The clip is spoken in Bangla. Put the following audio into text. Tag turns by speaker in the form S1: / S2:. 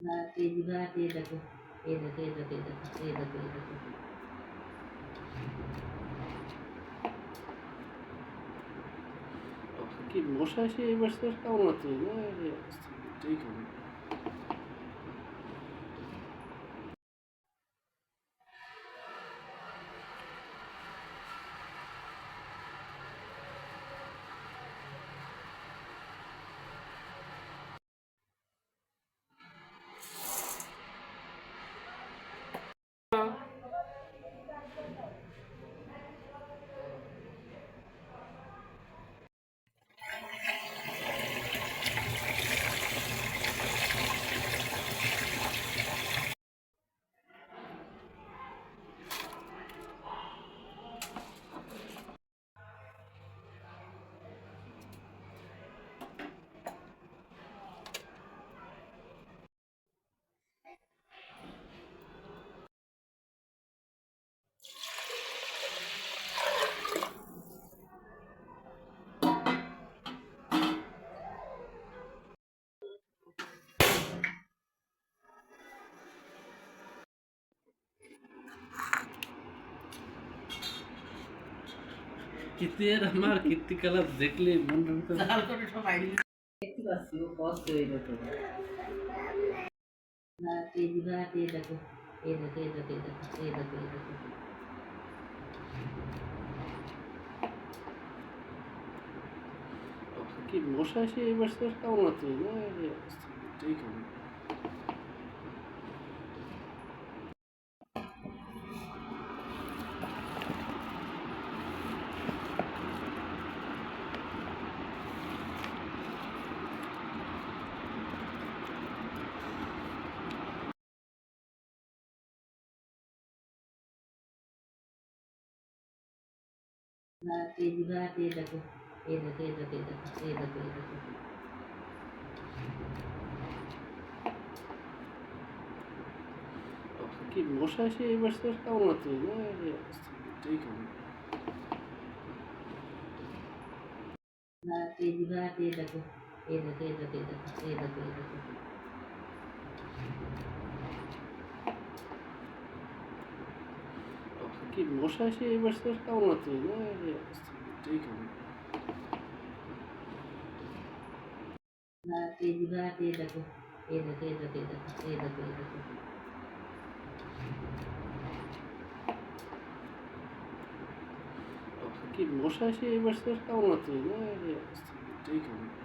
S1: না তেজি ভাত এই দেখো এই দেখো এই দেখো এই এই দেখো
S2: কি মশা এসে এই বছর কেমন? রে ঠিক হবে কিতের আমার দেখলে
S1: দেখতে পাচ্ছি ও কষ্ট হয়ে যেত এই দেখো এই দেখো এই দেখো এই দেখো এই দেখো এই দেখো।
S2: কি মশা এসে এবার স্যার কামড়াতে? না রে ঠিক হবে
S1: দেখো এই দেখো এই দেখো এই দেখো এই দেখো এই দেখো
S2: কি মশা এসে এবার স্যার কামড়াতে না রে ঠিক
S1: এই এই দেখো এই দেখো এই দেখো এই দেখো এই দেখো
S2: কি মশা এসে এবার স্যার কামড়াতে না রে ঠিক হবে
S1: না তেজি ভাত এই দেখো এই দেখো এই দেখো এই দেখো এই দেখো এই দেখো
S2: কি মশা এসে এবার স্যার কামড়াতে না রে ঠিক হবে